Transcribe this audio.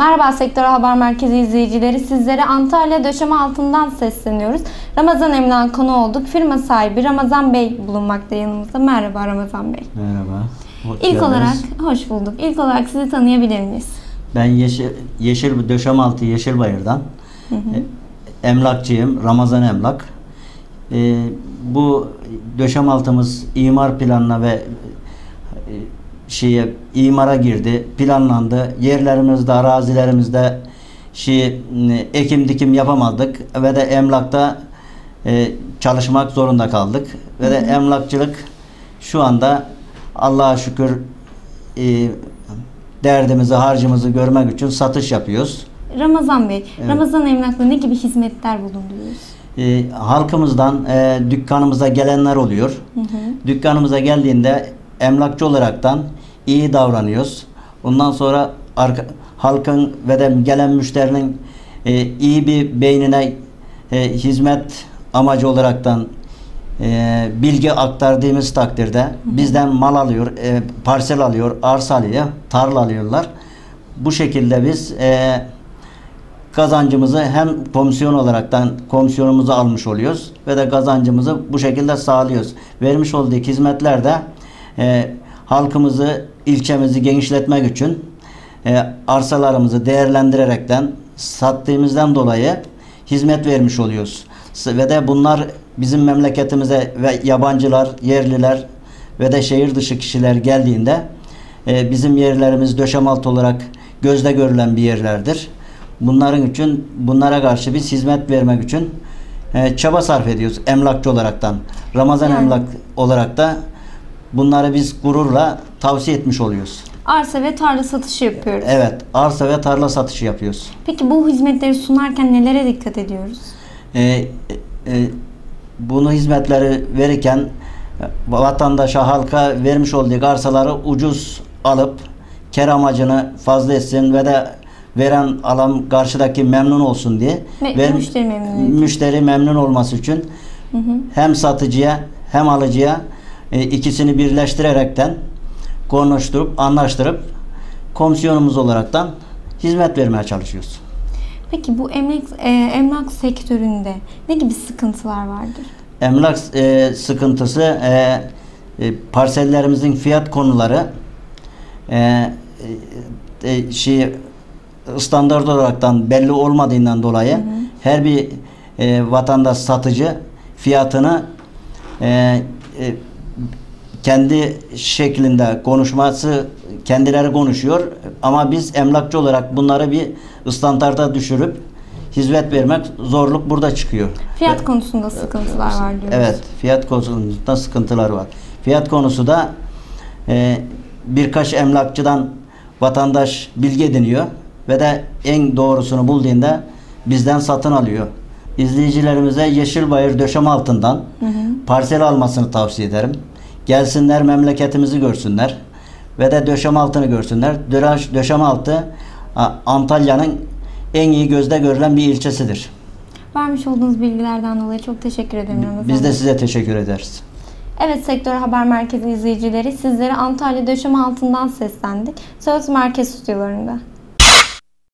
Merhaba Sektör Haber Merkezi izleyicileri. Sizlere Antalya Döşeme Altından sesleniyoruz. Ramazan Emlak'ın konu olduk. Firma sahibi Ramazan Bey bulunmakta yanımızda. Merhaba Ramazan Bey. Merhaba. Hoş İlk geldiniz. olarak hoş bulduk. İlk olarak sizi tanıyabilir miyiz? ben Yeşil, Yeşil Döşemaltı Yeşilbayır'dan e, emlakçıyım. Ramazan Emlak. E, bu döşemaltımız imar planına ve şeye imara girdi, planlandı. Yerlerimizde, arazilerimizde şey ekim dikim yapamadık ve de emlakta e, çalışmak zorunda kaldık. Ve de emlakçılık şu anda Allah'a şükür e, derdimizi, harcımızı görmek için satış yapıyoruz. Ramazan Bey, Evet. Ramazan Emlak'ta ne gibi hizmetler bulunduruyoruz? E, halkımızdan e, dükkanımıza gelenler oluyor. Hı hı. Dükkanımıza geldiğinde emlakçı olaraktan iyi davranıyoruz. Ondan sonra arka, halkın ve de gelen müşterinin e, iyi bir beynine e, hizmet amacı olaraktan e, bilgi aktardığımız takdirde bizden mal alıyor, e, parsel alıyor, arsa alıyor, tarla alıyorlar. Bu şekilde biz e, kazancımızı hem komisyon olaraktan komisyonumuzu almış oluyoruz ve de kazancımızı bu şekilde sağlıyoruz. Vermiş olduğu hizmetler de e, halkımızı, ilçemizi genişletmek için e, arsalarımızı değerlendirerekten sattığımızdan dolayı hizmet vermiş oluyoruz. Ve de bunlar bizim memleketimize ve yabancılar, yerliler ve de şehir dışı kişiler geldiğinde e, bizim yerlerimiz döşemaltı olarak gözde görülen bir yerlerdir. Bunların için bunlara karşı biz hizmet vermek için e, çaba sarf ediyoruz emlakçı olaraktan. Ramazan Yani. emlak olarak da bunları biz gururla tavsiye etmiş oluyoruz. Arsa ve tarla satışı yapıyoruz. Evet, arsa ve tarla satışı yapıyoruz. Peki bu hizmetleri sunarken nelere dikkat ediyoruz? E, e, e, bunu hizmetleri verirken e, vatandaşa, halka vermiş olduğu arsaları ucuz alıp kar amacını fazla etsin ve de veren alan karşıdaki memnun olsun diye Ve ver- müşteri memnuniyeti. müşteri memnun olması için Hı hı. hem satıcıya hem alıcıya e, ikisini birleştirerekten konuşturup anlaştırıp komisyonumuz olaraktan hizmet vermeye çalışıyoruz. Peki bu emlak, e, emlak sektöründe ne gibi sıkıntılar vardır? Emlak e, sıkıntısı e, e, parsellerimizin fiyat konuları e, e, e, şey standart olaraktan belli olmadığından dolayı her bir e, vatandaş satıcı fiyatını e, e, kendi şeklinde konuşması kendileri konuşuyor ama biz emlakçı olarak bunları bir standarta düşürüp hizmet vermek zorluk burada çıkıyor. Fiyat konusunda sıkıntılar var diyoruz. Evet, fiyat konusunda sıkıntılar var. Fiyat konusu da e, birkaç emlakçıdan vatandaş bilgi ediniyor ve de en doğrusunu bulduğunda bizden satın alıyor. İzleyicilerimize Yeşilbayır döşeme altından parsel almasını tavsiye ederim. Gelsinler memleketimizi görsünler ve de döşeme altını görsünler. Döş- Döşeme altı Antalya'nın en iyi gözde görülen bir ilçesidir. Vermiş olduğunuz bilgilerden dolayı çok teşekkür ederim Ramazan Biz de size teşekkür ederiz. Evet Sektör Haber Merkezi izleyicileri sizlere Antalya Döşeme Altından seslendik. Söz Merkez stüdyolarında.